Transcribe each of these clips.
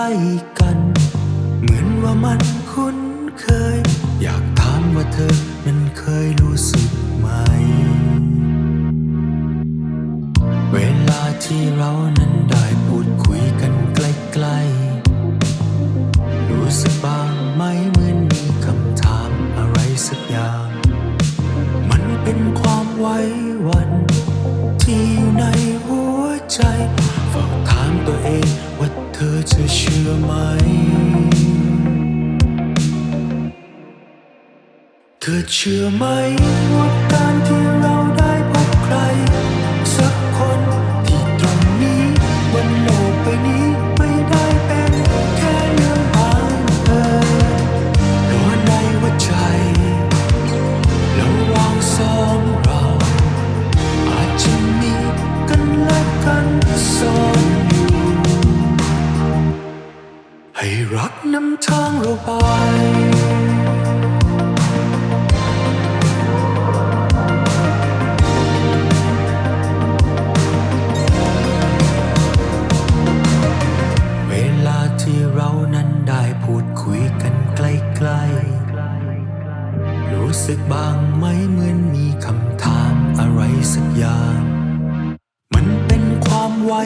ล้กัน เหมือนว่ามันคุ้นเคย อยากถามว่าเธอนั้นเคยรู้สึกไหม เวลาที่เรานั้นได้พูดคุยกันใกล้ๆ รู้สึกบ้างไหมเหมือนมีคำถามอะไรสักอย่าง มันเป็นความไว้วัน ที่อยู่ในหัวใจฝ้าถามตัวเอง ธอจะเชื่อไหม เธอเชื่อไหมว่าการที่ ให้รักนำทางเราไปเวลาที่เรานั้นได้พูดคุยกันใกล้ๆ รู้สึกบ้างไหมเหมือนมีคำถามอะไรสักอย่าง มันเป็นความไว้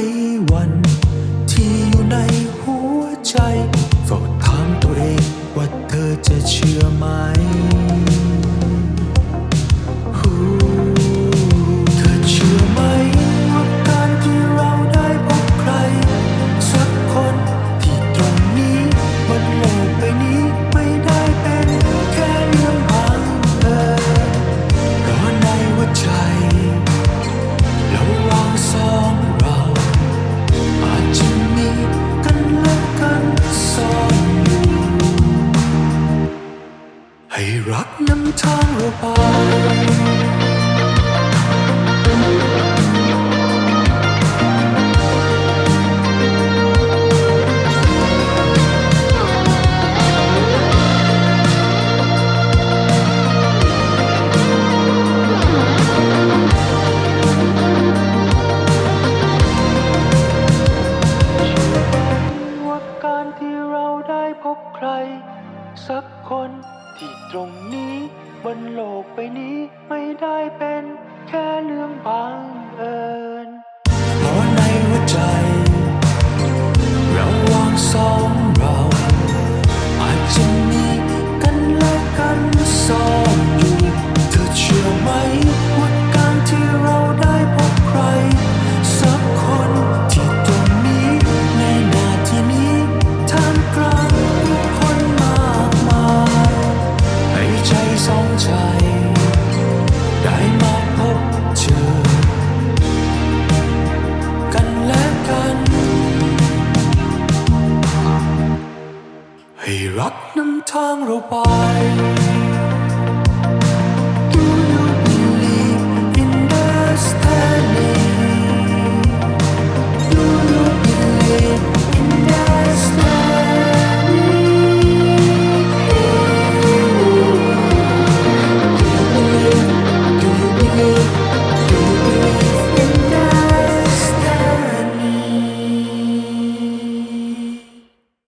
ให้รักนำทางเราไปว่าการที่เราได้พบใคร สักคน ที่ตรงนี้บนโลกใบนี้ไม่ได้เป็นแค่เรื่องบังเอิญ สองใจ ได้มาพบเจอ กันและกัน ให้รักนำทางเราไป